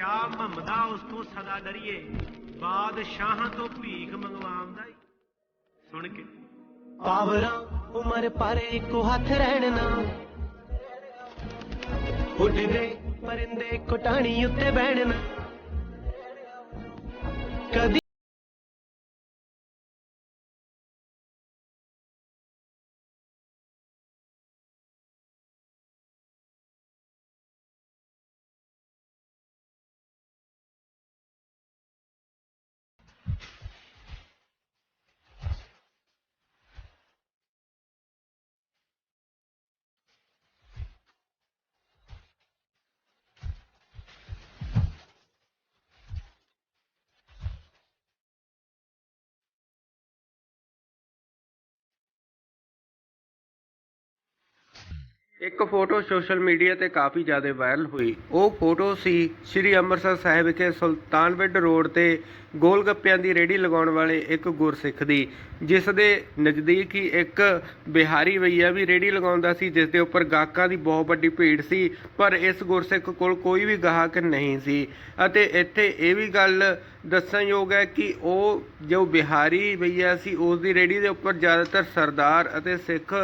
ਸ਼ਾਹ ਮਹਮਦਾ ਉਸ ਤੋਂ ਸਦਾ ਡਰੀਏ। ਬਾਦਸ਼ਾਹਾਂ ਤੋਂ ਭੀਖ ਮੰਗਵਾਉਂਦਾ ਈ ਸੁਣ ਕੇ। ਪਾਵਰਾਂ ਉਮਰ ਪਰ ਇੱਕੋ ਹੱਥ ਰਹਿਣ ਨਾ। ਉੱਡਦੇ, ਪਰਿੰਦੇ ਕੋਟਾਣੀ ਉੱਤੇ ਬਹਿਣ ਕਦੀ ਇੱਕ ਫੋਟੋ ਸੋਸ਼ਲ ਮੀਡੀਆ ਤੇ ਕਾਫੀ ਜ਼ਿਆਦਾ ਵਾਇਰਲ ਹੋਈ। ਉਹ ਫੋਟੋ ਸੀ ਸ੍ਰੀ ਅੰਮ੍ਰਿਤਸਰ ਸਾਹਿਬ ਵਿਖੇ ਸੁਲਤਾਨਵਿੰਡ ਰੋਡ ਤੇ ਗੋਲ ਗੱਪਿਆਂ ਦੀ ਰੇੜੀ ਲਗਾਉਣ ਵਾਲੇ ਇੱਕ ਗੁਰਸਿੱਖ ਦੀ, ਜਿਸ ਦੇ ਨਜ਼ਦੀਕ ਹੀ ਇੱਕ ਬਿਹਾਰੀ ਭਈਆ ਵੀ ਰੇੜੀ ਲਗਾਉਂਦਾ ਸੀ, ਜਿਸ ਦੇ ਉੱਪਰ ਗਾਹਕਾਂ ਦੀ ਬਹੁਤ ਵੱਡੀ ਭੀੜ ਸੀ, ਪਰ ਇਸ ਗੁਰਸਿੱਖ ਕੋਲ ਕੋਈ ਵੀ ਗਾਹਕ ਨਹੀਂ ਸੀ। ਅਤੇ ਇੱਥੇ ਇਹ ਵੀ ਗੱਲ ਦੱਸਣਯੋਗ ਹੈ ਕਿ ਉਹ ਜੋ ਬਿਹਾਰੀ ਭਈਆ ਸੀ ਉਸ ਦੀ ਰੇੜੀ ਦੇ ਉੱਪਰ ਜ਼ਿਆਦਾਤਰ ਸਰਦਾਰ ਅਤੇ ਸਿੱਖ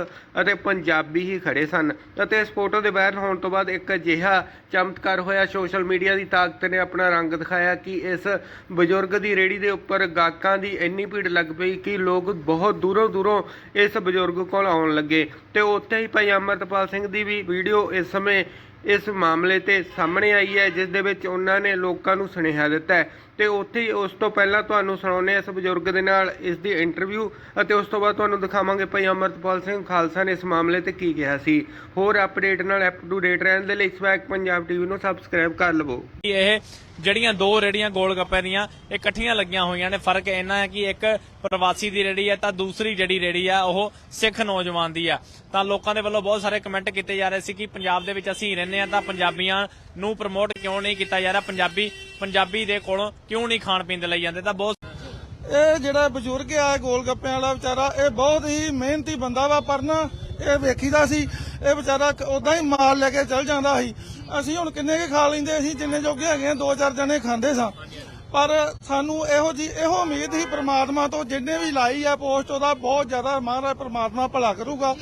ਅਤੇ ਪੰਜਾਬੀ ਹੀ ਖੜੇ ਸਨ। ਅਤੇ ਇਸ ਫੋਟੋ ਦੇ ਵਾਇਰਲ ਹੋਣ ਤੋਂ ਬਾਅਦ ਇੱਕ ਅਜਿਹਾ ਚਮਤਕਾਰ ਹੋਇਆ। ਸੋਸ਼ਲ ਮੀਡੀਆ ਦੀ ਤਾਕਤ ਨੇ ਆਪਣਾ ਰੰਗ ਦਿਖਾਇਆ ਕਿ ਇਸ ਬਜ਼ੁਰਗ ਦੀ ਰੇੜੀ ਦੇ ਉੱਪਰ ਗਾਹਕਾਂ ਦੀ ਇੰਨੀ ਭੀੜ ਲੱਗ ਪਈ ਕਿ ਲੋਕ ਬਹੁਤ ਦੂਰੋਂ ਦੂਰੋਂ ਇਸ ਬਜ਼ੁਰਗ ਕੋਲ ਆਉਣ ਲੱਗੇ। ਤੇ ਉੱਥੇ ਹੀ ਭਾਈ ਅਮਰਤਪਾਲ ਸਿੰਘ ਦੀ ਵੀ ਵੀਡੀਓ ਇਸ ਸਮੇਂ ਇਸ ਮਾਮਲੇ ਤੇ ਸਾਹਮਣੇ ਆਈ ਹੈ, ਜਿਸ ਦੇ ਵਿੱਚ ਉਹਨਾਂ ਨੇ ਲੋਕਾਂ ਨੂੰ ਸੁਨੇਹਾ ਦਿੱਤਾ ਹੈ। ਤੇ ਉੱਥੇ ਹੀ ਉਸ ਤੋਂ ਪਹਿਲਾਂ ਤੁਹਾਨੂੰ ਸੁਣਾਉਂਦੇ ਹਾਂ ਇਸ ਬਜ਼ੁਰਗ ਦੇ ਨਾਲ ਇਸ ਦੀ ਇੰਟਰਵਿਊ ਅਤੇ ਉਸ ਤੋਂ ਬਾਅਦ ਤੁਹਾਨੂੰ ਦਿਖਾਵਾਂਗੇ ਭਾਈ ਅਮਰਤਪਾਲ ਸਿੰਘ ਖਾਲਸਾ ਨੇ ਇਸ ਮਾਮਲੇ ਤੇ ਕੀ ਕਿਹਾ ਸੀ। ਹੋਰ ਅਪਡੇਟ ਨਾਲ ਅਪ ਟੂ ਡੇਟ ਰਹਿਣ ਦੇ ਲਈ ਸਵੈਕ ਪੰਜਾਬ ਟੀਵੀ ਨੂੰ ਸਬਸਕ੍ਰਾਈਬ ਕਰ ਲਵੋ। ਇਹ ਜਿਹੜੀਆਂ ਦੋ ਰੇੜੀਆਂ ਗੋਲ ਗੱਪੇ ਦੀਆਂ ਇਕੱਠੀਆਂ ਲੱਗੀਆਂ ਹੋਈਆਂ ਨੇ। ਫ਼ਰਕ ਇੰਨਾ ਹੈ ਕਿ ਇੱਕ ਪ੍ਰਵਾਸੀ ਦੀ ਰੇੜੀ ਹੈ ਤਾਂ ਦੂਸਰੀ ਜਿਹੜੀ ਰੇੜੀ ਆ, ਉਹ ਸਿੱਖ ਨੌਜਵਾਨ ਦੀ ਆ। ਤਾਂ ਲੋਕਾਂ ਦੇ ਵੱਲੋਂ ਬਹੁਤ ਸਾਰੇ ਕਮੈਂਟ ਕੀਤੇ ਜਾ ਰਹੇ ਸੀ ਕਿ ਪੰਜਾਬ ਦੇ ਵਿੱਚ ਅਸੀਂ ਰਹਿੰਦੇ ਆ ਤਾਂ ਪੰਜਾਬੀਆਂ ਨੂੰ ਪ੍ਰਮੋਟ ਕਿਉਂ ਨਹੀਂ ਕੀਤਾ ਜਾ ਰਿਹਾ? ਪੰਜਾਬੀ ਪੰਜਾਬੀ ਦੇ ਕੋਲੋਂ ਕਿਉਂ ਨਹੀਂ ਖਾਣ ਪੀਣ ਦੇ ਲਈ ਜਾਂਦੇ? ਤਾਂ ਬਹੁਤ ਇਹ ਜਿਹੜਾ ਬਜ਼ੁਰਗ ਆ ਗੋਲ ਗੱਪਿਆਂ ਵਾਲਾ ਵਿਚਾਰਾ, ਇਹ ਬਹੁਤ ਹੀ ਮਿਹਨਤੀ ਬੰਦਾ ਵਾ, ਪਰ ਨਾ ਇਹ ਵੇਖੀਦਾ ਸੀ, ਇਹ ਵਿਚਾਰਾ ਉਦਾਂ ਹੀ ਮਾਲ ਲੈ ਕੇ ਚਲ ਜਾਂਦਾ ਸੀ। ਅਸੀਂ ਹੁਣ ਕਿੰਨੇ ਕੇ ਖਾ ਲੈਂਦੇ ਅਸੀਂ ਜਿੰਨੇ ਜੋਗੇ ਹੈਗੇ ਆ, ਦੋ ਚਾਰ ਜਣੇ ਖਾਂਦੇ ਸਾਂ। ਪਰ ਸਾਨੂੰ ਇਹੋ ਜੀ, ਇਹੋ ਉਮੀਦ ਸੀ ਪ੍ਰਮਾਤਮਾ ਤੋਂ, ਜਿੰਨੇ ਵੀ ਲਾਈ ਆ ਪੋਸਟ, ਉਹਦਾ ਬਹੁਤ ਜ਼ਿਆਦਾ ਮਹਾਰਾਜ ਪ੍ਰਮਾਤਮਾ ਭਲਾ ਕਰੂਗਾ।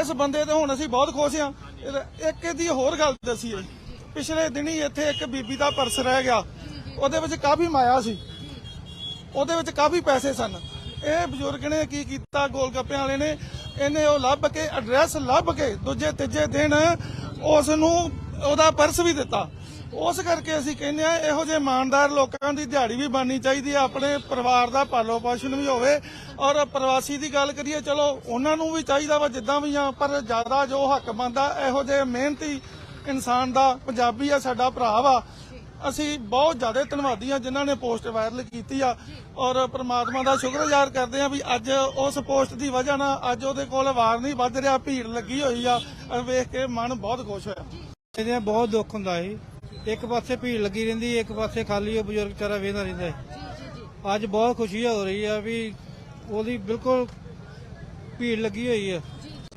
ਇਸ ਬੰਦੇ ਤੇ ਹੁਣ ਅਸੀਂ ਬਹੁਤ ਖੁਸ਼ ਆ ਇੱਕ ਇਹਦੀ ਹੋਰ ਗੱਲ ਦੱਸੀਏ। ਪਿਛਲੇ ਦਿਨੀ ਇੱਥੇ ਇੱਕ ਬੀਬੀ ਦਾ ਪਰਸ ਰਹਿ ਗਿਆ। ਉਹਦੇ ਵਿੱਚ ਕਾਫੀ ਮਾਇਆ ਸੀ। ਉਹਦੇ ਵਿੱਚ ਕਾਫੀ ਪੈਸੇ ਸਨ। ਇਹ ਬਜ਼ੁਰਗ ਨੇ ਕੀ ਕੀਤਾ? ਗੋਲ ਗੱਪਿਆਂ ਵਾਲੇ ਨੇ ਇਹਨੇ ਉਹ ਲੱਭ ਕੇ ਐਡਰੈਸ ਲੱਭ ਕੇ ਦੂਜੇ, ਤੀਜੇ ਦਿਨ ਉਸ ਨੂੰ ਉਹਦਾ ਪਰਸ ਵੀ ਦਿੱਤਾ। ਉਸ ਕਰਕੇ ਅਸੀਂ ਕਹਿੰਦੇ ਆ ਇਹੋ ਜਿਹੇ ਇਮਾਨਦਾਰ ਲੋਕਾਂ ਦੀ ਦਿਹਾੜੀ ਵੀ ਬਣਨੀ ਚਾਹੀਦੀ ਹੈ। ਆਪਣੇ ਪਰਿਵਾਰ ਦਾ ਪਾਲੋ ਪੋਸ਼ਣ ਵੀ ਹੋਵੇ। ਔਰ ਪ੍ਰਵਾਸੀ ਦੀ ਗੱਲ ਕਰੀਏ, ਚਲੋ, ਉਹਨਾਂ ਨੂੰ ਵੀ ਚਾਹੀਦਾ ਵਾ ਜਿੱਦਾਂ ਵੀ ਆ, ਪਰ ਜ਼ਿਆਦਾ ਜੋ ਹੱਕ ਬਣਦਾ, ਇਹੋ ਜਿਹੇ ਮਿਹਨਤੀ ਇਨਸਾਨ ਦਾ, ਪੰਜਾਬੀ ਆ, ਸਾਡਾ ਭਰਾ ਵਾ। ਅਸੀਂ ਬਹੁਤ ਜ਼ਿਆਦਾ ਧੰਨਵਾਦੀ ਆ ਜਿਨ੍ਹਾਂ ਨੇ ਪੋਸਟ ਵਾਇਰਲ ਕੀਤੀ ਆ। ਔਰ ਪ੍ਰਮਾਤਮਾ ਦਾ ਸ਼ੁਕਰਗੁਜ਼ਾਰ ਕਰਦੇ ਆ ਵੀ ਅੱਜ ਉਸ ਪੋਸਟ ਦੀ ਵਜ੍ਹਾ ਨਾਲ ਅੱਜ ਉਹਦੇ ਕੋਲ ਵਾਰ ਨਹੀਂ ਵੱਧ ਰਿਹਾ, ਭੀੜ ਲੱਗੀ ਹੋਈ ਆ। ਵੇਖ ਕੇ ਮਨ ਬਹੁਤ ਖੁਸ਼ ਹੋਇਆ। ਇਹਦੇ ਬਹੁਤ ਦੁੱਖ ਹੁੰਦਾ ਸੀ। ਇੱਕ ਪਾਸੇ ਭੀੜ ਲੱਗੀ ਰਹਿੰਦੀ, ਇੱਕ ਪਾਸੇ ਖਾਲੀ ਉਹ ਬਜ਼ੁਰਗ ਵਿਚਾਰਾ ਵੇਹਦਾ ਰਹਿੰਦਾ ਸੀ। ਅੱਜ ਬਹੁਤ ਖੁਸ਼ੀ ਹੋ ਰਹੀ ਆ ਵੀ ਉਹਦੀ ਬਿਲਕੁਲ ਭੀੜ ਲੱਗੀ ਹੋਈ ਆ।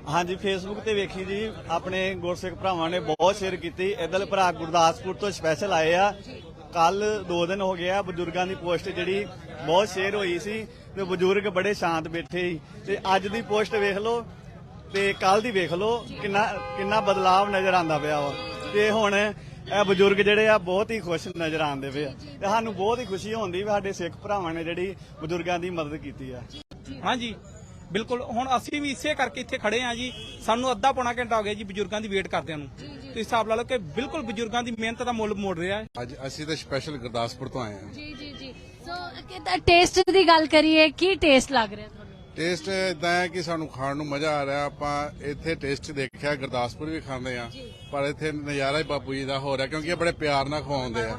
ਹਾਂਜੀ ਫੇਸਬੁੱਕ ਤੇ ਵੇਖੀ ਜੀ, ਆਪਣੇ ਗੁਰਸਿੱਖ ਭਰਾਵਾਂ ਨੇ ਬਹੁਤ ਸ਼ੇਅਰ ਕੀਤੀ। ਇਧਰ ਭਰਾ ਗੁਰਦਾਸਪੁਰ ਤੋਂ ਸਪੈਸ਼ਲ ਆਏ ਆ। ਕੱਲ 2 ਦਿਨ ਹੋ ਗਿਆ ਬਜ਼ੁਰਗਾਂ ਦੀ ਪੋਸਟ ਜਿਹੜੀ ਬਹੁਤ ਸ਼ੇਅਰ ਹੋਈ ਸੀ ਤੇ ਬਜ਼ੁਰਗ ਬੜੇ ਸ਼ਾਂਤ ਬੈਠੇ ਸੀ। ਤੇ ਅੱਜ ਦੀ ਪੋਸਟ ਵੇਖ ਲਓ ਤੇ ਕੱਲ ਦੀ ਵੇਖ ਲਓ ਕਿੰਨਾ ਕਿੰਨਾ ਬਦਲਾਅ ਨਜ਼ਰ ਆਂਦਾ ਪਿਆ ਵਾ। ਤੇ ਹੁਣ ਇਹ ਬਜ਼ੁਰਗ ਜਿਹੜੇ ਆ ਬਹੁਤ ਹੀ ਖੁਸ਼ ਨਜ਼ਰ ਆਉਂਦੇ ਪਏ ਆ। ਤੇ ਸਾਨੂੰ ਬਹੁਤ ਹੀ ਖੁਸ਼ੀ ਹੁੰਦੀ ਵੀ ਸਾਡੇ ਸਿੱਖ ਭਰਾਵਾਂ ਨੇ ਜਿਹੜੀ ਬਜ਼ੁਰਗਾਂ ਦੀ ਮਦਦ ਕੀਤੀ ਆ। ਹਾਂਜੀ। ਬਿਲਕੁਲ ਹੁਣ ਅਸੀਂ ਵੀ ਇਸੇ ਕਰਕੇ ਇੱਥੇ ਖੜੇ ਆ ਜੀ। ਸਾਨੂੰ ਅੱਧਾ ਪੌਣਾ ਘੰਟਾ ਹੋ ਗਿਆ ਜੀ ਬਜ਼ੁਰਗਾਂ ਦੀ ਵੇਟ ਕਰਦਿਆਂ ਨੂੰ। ਤੇ ਹਿਸਾਬ ਲਾ ਲਓ ਕਿ ਬਿਲਕੁਲ ਬਜ਼ੁਰਗਾਂ ਦੀ ਮਿਹਨਤ ਦਾ ਮੁੱਲ ਮੋੜ ਰਿਹਾ ਹੈ। ਅੱਜ ਅਸੀਂ ਤਾਂ ਸਪੈਸ਼ਲ ਗੁਰਦਾਸਪੁਰ ਤੋਂ ਆਏ ਹਾਂ। ਜੀ ਜੀ ਜੀ। ਸੋ ਕਿਦਾਂ ਟੇਸਟ ਦੀ ਗੱਲ ਕਰੀਏ ਕੀ ਟੇਸਟ ਲੱਗ ਰਿਹਾ ਟੇਸਟ ਇਦਾਂ ਹੈ ਕਿ ਸਾਨੂੰ ਖਾਣ ਨੂੰ ਮਜ਼ਾ ਆ ਰਿਹਾ ਆਪਾਂ ਇੱਥੇ ਟੇਸਟ ਦੇਖਿਆ ਗੁਰਦਾਸਪੁਰ ਵੀ ਖਾਂਦੇ ਆ ਪਰ ਇੱਥੇ ਨਜ਼ਾਰਾ ਹੀ ਬਾਪੂ ਜੀ ਦਾ ਹੋ ਰਿਹਾ ਕਿਉਂਕਿ ਇਹ ਬੜੇ ਪਿਆਰ ਨਾਲ ਖਵਾਉਂਦੇ ਆ।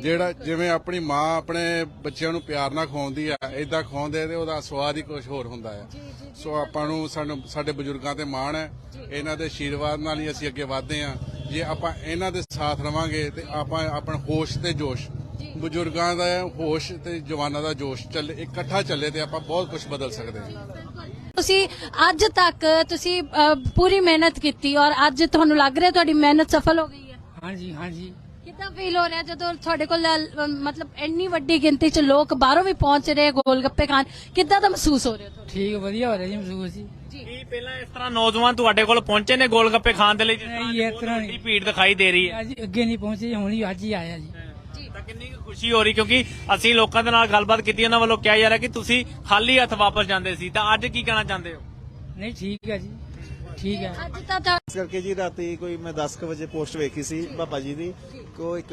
ਜਿਹੜਾ ਜਿਵੇਂ ਆਪਣੀ ਮਾਂ ਆਪਣੇ ਬੱਚਿਆਂ ਨੂੰ ਪਿਆਰ ਨਾਲ ਖਵਾਉਂਦੀ ਆ ਇਦਾਂ ਖਵਾਉਂਦੇ ਤੇ ਉਹਦਾ ਸਵਾਦ ਹੀ ਕੁਝ ਹੋਰ ਹੁੰਦਾ ਆ। ਸੋ ਆਪਾਂ ਨੂੰ ਸਾਨੂੰ ਸਾਡੇ ਬਜ਼ੁਰਗਾਂ ਤੇ ਮਾਣ ਹੈ ਇਹਨਾਂ ਦੇ ਆਸ਼ੀਰਵਾਦ ਨਾਲ ਹੀ ਅਸੀਂ ਅੱਗੇ ਵਧਦੇ ਆ। ਜੇ ਆਪਾਂ ਇਹਨਾਂ ਦੇ ਸਾਥ ਰਵਾਂਗੇ ਤੇ ਆਪਾਂ ਆਪਣਾ ਹੋਸ਼ ਤੇ ਜੋਸ਼ ਬਜ਼ੁਰਗਾਂ ਦਾ ਹੋਸ਼ ਤੇ ਜਵਾਨਾਂ ਦਾ ਜੋਸ਼ ਚੱਲੇ ਇਕੱਠਾ ਚੱਲੇ ਤੇ ਆਪਾਂ ਬਹੁਤ ਕੁਝ ਬਦਲ ਸਕਦੇ ਹਾਂ। ਤੁਸੀਂ ਅੱਜ ਤੱਕ ਤੁਸੀਂ ਪੂਰੀ ਮਿਹਨਤ ਕੀਤੀ ਔਰ ਅੱਜ ਤੁਹਾਨੂੰ ਲੱਗ ਰਿਹਾ ਤੁਹਾਡੀ ਮਿਹਨਤ ਸਫਲ ਹੋ ਗਈ ਹੈ? ਹਾਂਜੀ ਹਾਂਜੀ। ਕਿੱਦਾਂ ਫੀਲ ਹੋ ਰਿਹਾ ਜਦੋਂ ਤੁਹਾਡੇ ਕੋਲ ਮਤਲਬ ਇੰਨੀ ਵੱਡੀ ਗਿਣਤੀ 'ਚ ਲੋਕ ਬਾਹਰੋਂ ਵੀ ਪਹੁੰਚ ਰਹੇ ਗੋਲ ਗੱਪੇ ਖਾਣ ਕਿੱਦਾਂ ਦਾ ਮਹਿਸੂਸ ਹੋ ਰਿਹਾ ਤੁਹਾਨੂੰ ਠੀਕ ਵਧੀਆ ਹੋ ਰਿਹਾ ਜੀ ਮਹਿਸੂਸ ਜੀ। ਕੀ ਪਹਿਲਾਂ ਇਸ ਤਰ੍ਹਾਂ ਨੌਜਵਾਨ ਤੁਹਾਡੇ ਕੋਲ ਪਹੁੰਚੇ ਨੇ ਗੋਲ ਗੱਪੇ ਖਾਣ ਦੇ ਲਈ ਜਿਸ ਤਰ੍ਹਾਂ ਨਹੀਂ, ਅੱਜ ਇਸ ਤਰ੍ਹਾਂ ਬਹੁਤ ਵੱਡੀ ਭੀੜ ਦਿਖਾਈ ਦੇ ਰਹੀ ਹੈ? ਅੱਗੇ ਨਹੀਂ ਪਹੁੰਚੇ ਹੁਣ ਹੀ ਅੱਜ ਹੀ ਆਇਆ ਜੀ। ਤਾਂ ਕਿੰਨੀ ਕੁ ਖੁਸ਼ੀ ਹੋ ਰਹੀ ਕਿਉਂਕਿ ਅਸੀਂ ਲੋਕਾਂ ਦੇ ਨਾਲ ਗੱਲਬਾਤ ਕੀਤੀ ਉਹਨਾਂ ਵੱਲੋਂ ਕਿਹਾ ਜਾ ਰਿਹਾ ਕਿ ਤੁਸੀਂ ਖਾਲੀ ਹੱਥ ਵਾਪਸ ਜਾਂਦੇ ਸੀ। ਤਾਂ ਅੱਜ ਕੀ ਕਹਿਣਾ ਚਾਹੁੰਦੇ ਹੋ? ਨਹੀਂ ਠੀਕ ਹੈ ਜੀ। ਠੀਕ ਹੈ। ਅੱਜ ਤਾਂ ਤਾਂ ਇਸ ਕਰਕੇ ਜੀ ਰਾਤੀ ਕੋਈ ਮੈਂ 10 ਕੁ ਵਜੇ ਪੋਸਟ ਵੇਖੀ ਸੀ ਬਾਬਾ ਜੀ ਦੀ ਕੋ ਇੱਕ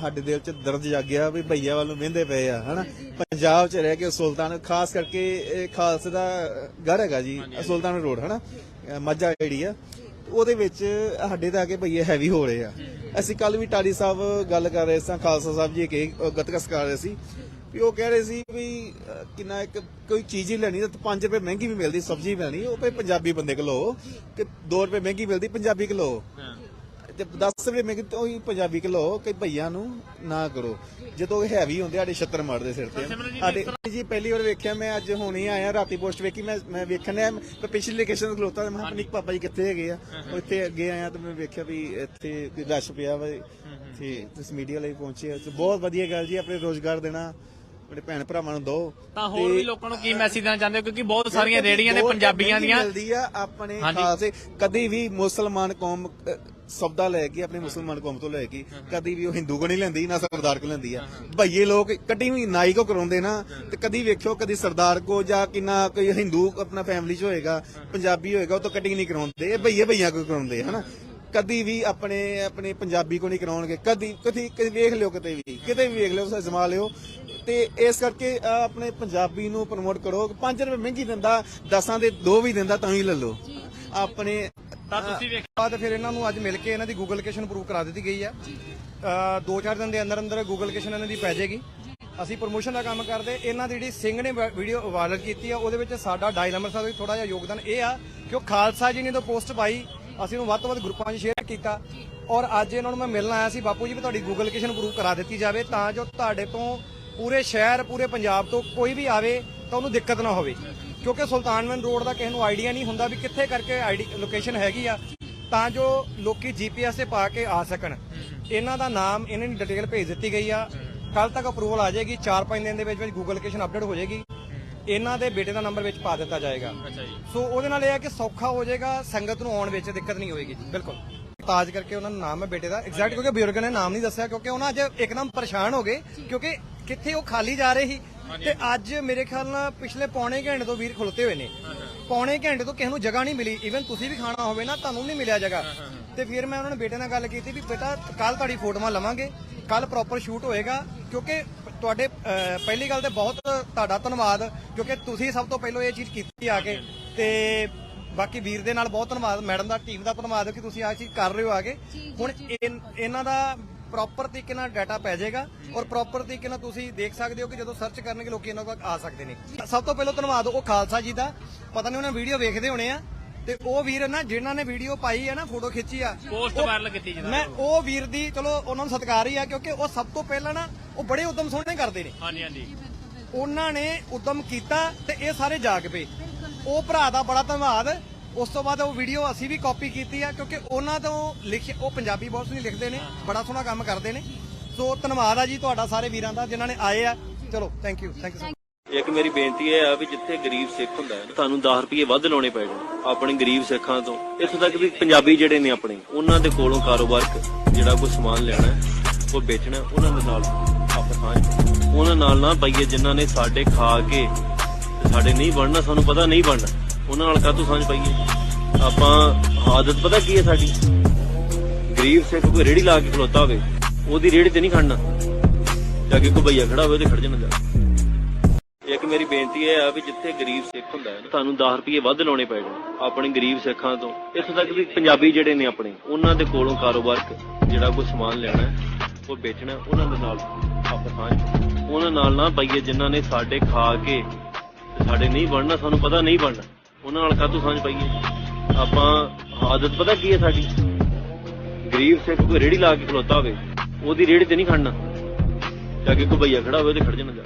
ਸਾਡੇ ਦਿਲ 'ਚ ਦਰਦ ਜਾਗਿਆ ਵੀ ਭਈਆ ਵੱਲ ਵਹਿੰਦੇ ਪਏ ਆ ਹਨਾ? ਪੰਜਾਬ 'ਚ ਰਹਿ ਕੇ ਸੁਲਤਾਨ ਖਾਸ ਕਰਕੇ ਇਹ ਖਾਲਸੇ ਦਾ ਘਰ ਹੈਗਾ ਜੀ ਸੁਲਤਾਨ ਰੋਡ ਹਨਾ? ਮਾਝਾ ਜਿਹੜੀ ਆ ਉਹਦੇ ਵਿੱਚ ਸਾਡੇ ਤਾਂ ਆ ਕੇ ਭਈਏ ਹੈਵੀ ਹੋ ਰਹੇ ਆ। ਅਸੀਂ ਕੱਲ ਵੀ ਟਾੜੀ ਸਾਹਿਬ ਗੱਲ ਕਰ ਰਹੇ ਸਾਂ, ਖਾਲਸਾ ਸਾਹਿਬ ਜੀ ਕਿ ਗਤਕਾ ਸਿਖਾ ਰਹੇ ਸੀ ਵੀ ਉਹ ਕਹਿ ਰਹੇ ਸੀ ਵੀ ਕਿੰਨਾ ਇੱਕ ਕੋਈ ਚੀਜ਼ ਹੀ ਲੈਣੀ, ਤਾਂ 5 ਰੁਪਏ ਮਹਿੰਗੀ ਵੀ ਮਿਲਦੀ, ਸਬਜ਼ੀ ਮਿਲਣੀ ਉਹ ਭਈ ਪੰਜਾਬੀ ਬੰਦੇ ਕੋਲੋਂ, ਕਿ 2 ਰੁਪਏ ਮਹਿੰਗੀ ਮਿਲਦੀ, ਪੰਜਾਬੀ ਕਿਲੋ। ਤੇ 10 ਰੁਪਏ ਮਹਿੰਗੀ ਤਾਂ ਉਹੀ ਪੰਜਾਬੀ ਕਿਲੋ ਕਿ ਭਈਆਂ ਨੂੰ ਨਾ ਕਰੋ। ਜਦੋਂ ਇਹ ਹੈਵੀ ਹੁੰਦੇ ਸਾਡੇ ਛੱਤਰ ਮਾਰਦੇ ਸਿਰ ਤੇ। ਸਾਡੇ ਜੀ ਪਹਿਲੀ ਵਾਰ ਵੇਖਿਆ ਮੈਂ ਅੱਜ ਹੁਣੇ ਆਇਆ ਰਾਤੀ ਪੋਸਟ ਵੇਖੀ ਮੈਂ ਮੈਂ ਵੇਖਣ ਡਿਆ, ਮੈਂ ਪਿਛਲੀ ਲੋਕੇਸ਼ਨ ਖਲੋਤਾ ਮੈਂ ਆਪਣੀ ਪਾਪਾ ਜੀ ਕਿੱਥੇ ਹੈਗੇ ਆ? ਉਹ ਇੱਥੇ ਅੱਗੇ ਆਇਆ ਤੇ ਮੈਂ ਵੇਖਿਆ ਵੀ ਇੱਥੇ ਰਸ਼ ਪਿਆ ਵਾ। ਤੇ ਤੁਸੀਂ ਮੀਡੀਆ ਲਈ ਪਹੁੰਚੇ ਬਹੁਤ ਵਧੀਆ ਗੱਲ ਜੀ ਆਪਣੇ ਰੋਜ਼ਗਾਰ ਦੇਣਾ ਆਪਣੇ ਭੈਣ ਭਰਾਵਾਂ ਨੂੰ ਦਿਓ ਤਾਂ ਹੋਰ ਵੀ ਲੋਕਾਂ ਨੂੰ ਕੀ ਮੈਸੇਜ ਦੇਣਾ ਚਾਹੁੰਦੇ ਹੋ? ਕਿਉਂਕਿ ਬਹੁਤ ਸਾਰੀਆਂ ਰੇੜੀਆਂ ਨੇ ਪੰਜਾਬੀਆਂ ਦੀਆਂ। ਮਿਲਦੀ ਆ ਆਪਣੇ। ਖਾਲਸੇ ਕਦੀ ਵੀ ਮੁਸਲਮਾਨ ਕੌਮ ਸੌਦਾ ਲੈ ਕੇ ਆਪਣੇ ਮੁਸਲਮਾਨ ਕੌਮ ਤੋਂ ਲੈ ਕੇ ਕਦੀ ਵੀ ਉਹ ਹਿੰਦੂ ਕੋ ਨਹੀਂ ਲੈਂਦੀ ਨਾ ਸਰਦਾਰ ਕੋ ਲੈਂਦੀ ਆ। ਭਈਏ ਲੋਕ ਕਦੀ ਵੀ ਨਾਈ ਕੋ ਕਰਾਉਂਦੇ ਨਾ ਤੇ ਕਦੀ ਵੇਖਿਓ ਕਦੀ ਸਰਦਾਰ ਕੋ ਜਾਂ ਕਿੰਨਾ ਕੋਈ ਹਿੰਦੂ ਆਪਣਾ ਫੈਮਿਲੀ ਚ ਹੋਏਗਾ ਪੰਜਾਬੀ ਹੋਏਗਾ ਉਹ ਤੋਂ ਕਟਿੰਗ ਨਹੀਂ ਕਰਾਉਂਦੇ ਇਹ ਭਈਏ ਭਈਆਂ ਕੋ ਕਰਾਉਂਦੇ ਹਨਾ? ਕਦੀ ਵੀ ਆਪਣੇ ਆਪਣੇ ਪੰਜਾਬੀ ਕੋ ਨਹੀਂ ਕਰਾਉਣਗੇ ਕਦੀ ਕਦੀ ਕਦੀ ਵੇਖ ਲਿਓ ਕਿਤੇ ਵੀ ਕਿਤੇ ਵੀ ਵੇਖ ਲਿਓ ਤੁਸੀਂ ਅਜ਼ਮਾ ਲਿਓ। ਤੇ ਇਸ ਕਰਕੇ ਆਪਣੇ ਪੰਜਾਬੀ ਨੂੰ ਪ੍ਰਮੋਟ ਕਰੋ 5 ਰੁਪਏ ਮਹਿੰਗੀ ਦਿੰਦਾ 10ਾਂ ਦੇ ਦੋ ਵੀ ਦਿੰਦਾ ਤਾਂ ਵੀ ਲੈ ਲਓ। ਆਪਣੇ ਤਾਂ ਤੁਸੀਂ ਵੇਖ ਬਾਅਦ ਫਿਰ ਇਹਨਾਂ ਨੂੰ ਅੱਜ ਮਿਲ ਕੇ ਇਹਨਾਂ ਦੀ ਗੂਗਲ ਲੋਕੇਸ਼ਨ ਪ੍ਰੂਵ ਕਰਾ ਦਿੱਤੀ ਗਈ ਹੈ ਦੋ ਚਾਰ ਦਿਨ ਦੇ ਅੰਦਰ ਅੰਦਰ ਗੂਗਲ ਲੋਕੇਸ਼ਨ ਇਹਨਾਂ ਦੀ ਪੈ ਜਾਏਗੀ। ਅਸੀਂ ਪ੍ਰੋਮੋਸ਼ਨ ਦਾ ਕੰਮ ਕਰਦੇ ਇਹਨਾਂ ਦੀ ਜਿਹੜੀ ਸਿੰਘ ਨੇ ਵੀਡੀਓ ਵਾਇਰਲ ਕੀਤੀ ਆ ਉਹਦੇ ਵਿੱਚ ਸਾਡਾ ਡਾਇਨਾਮਰ ਸਾਹਿਬ ਦਾ ਥੋੜਾ ਜਿਹਾ ਯੋਗਦਾਨ ਇਹ ਆ ਕਿ ਉਹ ਖਾਲਸਾ ਜੀ ਨੇ ਜਦੋਂ ਪੋਸਟ ਪਾਈ ਅਸੀਂ ਉਹਨੂੰ ਵੱਧ ਤੋਂ ਵੱਧ ਗਰੁੱਪਾਂ 'ਚ ਸ਼ੇਅਰ ਕੀਤਾ। ਔਰ ਅੱਜ ਇਹਨਾਂ ਨੂੰ ਮੈਂ ਮਿਲਣ ਆਇਆ ਸੀ ਬਾਪੂ ਜੀ ਵੀ ਤੁਹਾਡੀ ਗੂਗਲ ਲੋਕੇਸ਼ਨ ਪ੍ਰੂਵ ਕਰਾ ਦਿੱਤੀ ਜਾਵੇ ਤਾਂ ਜੋ ਤੁਹਾਡੇ ਤੋਂ ਪੂਰੇ ਸ਼ਹਿਰ ਪੂਰੇ ਪੰਜਾਬ ਤੋਂ ਕੋਈ ਵੀ ਆਵੇ ਤਾਂ ਉਹਨੂੰ ਦਿੱਕਤ ਨਾ ਹੋਵੇ। ਕਿਉਂਕਿ ਸੁਲਤਾਨਵਿੰਦ ਰੋਡ ਦਾ ਕਿਸੇ ਨੂੰ ਆਈਡੀਆ ਨਹੀਂ ਹੁੰਦਾ ਵੀ ਕਿੱਥੇ ਕਰਕੇ ਆਈਡੀ ਲੋਕੇਸ਼ਨ ਹੈਗੀ ਆ। ਤਾਂ ਜੋ ਲੋਕੀ ਜੀਪੀਐਸ ਤੇ ਪਾ ਕੇ ਆ ਸਕਣ। ਇਹਨਾਂ ਦਾ ਨਾਮ ਇਹਨਾਂ ਦੀ ਡਿਟੇਲ ਭੇਜ ਦਿੱਤੀ ਗਈ ਆ। ਕੱਲ ਤੱਕ ਅਪਰੂਵਲ ਆ ਜਾਏਗੀ। 4-5 ਦਿਨ ਦੇ ਵਿੱਚ ਵਿੱਚ ਗੂਗਲ ਲੋਕੇਸ਼ਨ ਅਪਡੇਟ ਹੋ ਜਾਏਗੀ। ਇਹਨਾਂ ਦੇ ਬੇਟੇ ਦਾ ਨੰਬਰ ਵਿੱਚ ਪਾ ਦਿੱਤਾ ਜਾਏਗਾ। ਸੋ ਉਹਦੇ ਨਾਲ ਇਹ ਹੈ ਕਿ ਸੌਖਾ ਹੋ ਜਾਏਗਾ ਸੰਗਤ ਨੂੰ ਆਉਣ ਵਿੱਚ ਦਿੱਕਤ ਨਹੀਂ ਹੋਏਗੀ ਜੀ। ਬਿਲਕੁਲ। ਤਾਜ ਕਰਕੇ ਉਹਨਾਂ ਦਾ ਨਾਮ ਹੈ ਬੇਟੇ ਦਾ। ਐਗਜ਼ੈਕਟ ਕਿਉਂਕਿ ਬਜ਼ੁਰਗ ਨੇ ਨਾਮ ਨਹੀਂ ਦੱਸਿਆ ਕਿਉਂਕਿ ਉਹਨਾਂ ਅੱਜ ਇੱਕਦਮ ਪਰੇਸ਼ਾਨ ਹੋ ਗਏ ਕਿਉਂਕਿ ਕਿੱਥੇ ਉਹ ਖਾਲੀ ਜਾ ਰਹੇ? ਸੀ ਤੇ ਅੱਜ ਮੇਰੇ ਖਿਆਲ ਨਾਲ ਪਿਛਲੇ ਪੌਣੇ ਘੰਟੇ ਤੋਂ ਵੀਰ ਖਲੋਤੇ ਹੋਏ ਨੇ। ਪੌਣੇ ਘੰਟੇ ਤੋਂ ਕਿਸੇ ਨੂੰ ਜਗ੍ਹਾ ਨਹੀਂ ਮਿਲੀ। ਇਵਨ ਤੁਸੀਂ ਵੀ ਖਾਣਾ ਹੋਵੇ ਨਾ ਤੁਹਾਨੂੰ ਨਹੀਂ ਮਿਲਿਆ ਜਗ੍ਹਾ। ਤੇ ਫਿਰ ਮੈਂ ਉਹਨਾਂ ਨੇ ਬੇਟੇ ਨਾਲ ਗੱਲ ਕੀਤੀ ਵੀ ਬੇਟਾ ਕੱਲ ਤੁਹਾਡੀ ਫੋਟੋਆਂ ਲਵਾਂਗੇ। ਕੱਲ ਪ੍ਰੋਪਰ ਸ਼ੂਟ ਹੋਏਗਾ। ਕਿਉਂਕਿ ਤੁਹਾਡੇ ਪਹਿਲੀ ਗੱਲ ਤੇ ਬਹੁਤ ਤੁਹਾਡਾ ਧੰਨਵਾਦ ਕਿਉਂਕਿ ਤੁਸੀਂ ਸਭ ਤੋਂ ਪਹਿਲਾਂ ਇਹ ਚੀਜ਼ ਕੀਤੀ ਆ ਕੇ। ਤੇ ਬਾਕੀ ਵੀਰ ਦੇ ਨਾਲ ਬਹੁਤ ਧੰਨਵਾਦ। ਮੈਡਮ ਦਾ ਟੀਮ ਦਾ ਧੰਨਵਾਦ ਕਿ ਤੁਸੀਂ ਆਹ ਚੀਜ਼ ਕਰ ਰਹੇ ਹੋ ਆਗੇ ਹੁਣ ਇਹਨਾਂ ਦਾ ਪ੍ਰੋਪਰ ਤਰੀਕੇ ਨਾਲ ਡਾਟਾ ਪੈ ਜਾਏਗਾ ਔਰ ਪ੍ਰੋਪਰ ਤਰੀਕੇ ਨਾਲ ਤੁਸੀਂ ਦੇਖ ਸਕਦੇ ਹੋ ਕਿ ਜਦੋਂ ਸਰਚ ਕਰਨਗੇ ਲੋਕੀ ਇਹਨਾਂ ਕੋਲ ਆ ਸਕਦੇ ਨੇ। ਸਭ ਤੋਂ ਪਹਿਲਾਂ ਧੰਨਵਾਦ ਉਹ ਖਾਲਸਾ ਜੀ ਦਾ। ਪਤਾ ਨਹੀਂ ਉਹਨਾਂ ਵੀਡੀਓ ਵੇਖਦੇ ਹੋਣੇ ਆ। ਤੇ ਉਹ ਵੀਰ ਨਾ ਜਿਨ੍ਹਾਂ ਨੇ ਵੀਡੀਓ ਪਾਈ ਹੈ ਨਾ ਫੋਟੋ ਖਿੱਚੀ ਆ ਪੋਸਟ ਵਾਇਰਲ ਕੀਤੀ ਜਿਹਨਾਂ ਮੈਂ ਉਹ ਵੀਰ ਦੀ ਚਲੋ ਉਹਨਾਂ ਨੂੰ ਸਤਿਕਾਰ ਹੀ ਆ ਕਿਉਂਕਿ ਉਹ ਸਭ ਤੋਂ ਪਹਿਲਾਂ ਨਾ ਉਹ ਬੜੇ ਉਦਮ ਸੋਹਣੇ ਕਰਦੇ ਨੇ। ਹਾਂਜੀ ਹਾਂਜੀ। ਉਹਨਾਂ ਨੇ ਉਦਮ ਕੀਤਾ ਤੇ ਇਹ ਸਾਰੇ ਜਾਗ ਪਏ। ਉਹ ਭਰਾ ਦਾ ਬੜਾ ਧੰਨਵਾਦ। ਉਸ ਤੋਂ ਬਾਅਦ ਉਹ ਵੀਡੀਓ ਅਸੀਂ ਵੀ ਕਾਪੀ ਕੀਤੀ ਆ ਕਿਉਂਕਿ ਉਹਨਾਂ ਤੋਂ ਲਿਖ ਉਹ ਪੰਜਾਬੀ ਬਹੁਤ ਸੋਹਣੀ ਲਿਖਦੇ ਨੇ ਬੜਾ ਸੋਹਣਾ ਕੰਮ ਕਰਦੇ ਨੇ। ਸੋ ਧੰਨਵਾਦ ਆ ਜੀ ਤੁਹਾਡਾ ਸਾਰੇ ਵੀਰਾਂ ਦਾ ਜਿਨ੍ਹਾਂ ਨੇ ਆਏ ਆ। ਚਲੋ ਥੈਂਕ ਯੂ ਥੈਂਕ ਯੂ ਇੱਕ ਮੇਰੀ ਬੇਨਤੀ ਇਹ ਆ ਵੀ ਜਿੱਥੇ ਗਰੀਬ ਸਿੱਖ ਹੁੰਦਾ ਹੈ ਤੁਹਾਨੂੰ 10 ਰੁਪਏ ਵੱਧ ਲਾਉਣੇ ਪੈ ਜਾਣ ਆਪਣੇ ਗਰੀਬ ਸਿੱਖਾਂ ਤੋਂ। ਇੱਥੋਂ ਤੱਕ ਵੀ ਪੰਜਾਬੀ ਜਿਹੜੇ ਨੇ ਆਪਣੇ ਉਹਨਾਂ ਦੇ ਕੋਲੋਂ ਕਾਰੋਬਾਰ ਜਿਹੜਾ ਕੋਈ ਸਮਾਨ ਲੈਣਾ ਹੈ, ਉਹ ਵੇਚਣਾ ਹੈ, ਉਹਨਾਂ ਦੇ ਨਾਲ ਆਪਾਂ ਸਾਂਝ ਉਹਨਾਂ ਨਾਲ ਨਾ ਪਾਈਏ ਜਿਨ੍ਹਾਂ ਨੇ ਸਾਡੇ ਖਾ ਕੇ ਸਾਡੇ ਨਹੀਂ ਬਣਨਾ ਸਾਨੂੰ ਪਤਾ ਨਹੀਂ ਬਣਨਾ। ਉਹਨਾਂ ਨਾਲ ਕਾਹਤੋਂ ਸਾਂਝ ਪਾਈਏ? ਆਪਾਂ ਆਦਤ ਪਤਾ ਕੀ ਹੈ ਸਾਡੀ? ਗਰੀਬ ਸਿੱਖ ਕੋਈ ਰੇੜੀ ਲਾ ਕੇ ਖਲੋਤਾ ਹੋਵੇ, ਉਹਦੀ ਰੇੜੀ ਤੇ ਨਹੀਂ ਖੜਨਾ। ਜਾ ਕੇ ਕੋਈ ਭਈਆ ਖੜਾ ਹੋਵੇ ਤੇ ਖੜ ਜਾਣਾ ਜਾ ਇੱਕ ਮੇਰੀ ਬੇਨਤੀ ਇਹ ਆ ਵੀ ਜਿੱਥੇ ਗਰੀਬ ਸਿੱਖ ਹੁੰਦਾ ਹੈ ਤੁਹਾਨੂੰ 10 ਰੁਪਏ ਵੱਧ ਲਾਉਣੇ ਪੈ ਜਾਣ ਆਪਣੇ ਗਰੀਬ ਸਿੱਖਾਂ ਤੋਂ। ਇੱਥੋਂ ਤੱਕ ਵੀ ਪੰਜਾਬੀ ਜਿਹੜੇ ਨੇ ਆਪਣੇ, ਉਹਨਾਂ ਦੇ ਕੋਲੋਂ ਕਾਰੋਬਾਰ ਜਿਹੜਾ ਕੋਈ ਸਮਾਨ ਲੈਣਾ ਉਹ ਵੇਚਣਾ ਉਹਨਾਂ ਦੇ ਨਾਲ ਆਪਾਂ ਸਾਂਝ ਉਹਨਾਂ ਨਾਲ ਨਾ ਪਾਈਏ ਜਿਨ੍ਹਾਂ ਨੇ ਸਾਡੇ ਖਾ ਕੇ ਸਾਡੇ ਨਹੀਂ ਬਣਨਾ, ਸਾਨੂੰ ਪਤਾ ਨਹੀਂ ਬਣਨਾ। ਉਹਨਾਂ ਨਾਲ ਕਾਹਤੋਂ ਸਾਂਝ ਪਾਈਏ ਆਪਾਂ ਆਦਤ ਪਤਾ ਕੀ ਹੈ ਸਾਡੀ? ਗਰੀਬ ਸਿੱਖ ਕੋਈ ਰੇੜੀ ਲਾ ਕੇ ਖਲੋਤਾ ਹੋਵੇ, ਉਹਦੀ ਰੇੜੀ ਤੇ ਨਹੀਂ ਖੜਨਾ। ਜਾ ਕੇ ਕੋਈ ਭਈਆ ਖੜਾ ਹੋਵੇ ਤੇ ਖੜ ਜਾਣਾ ਜਾ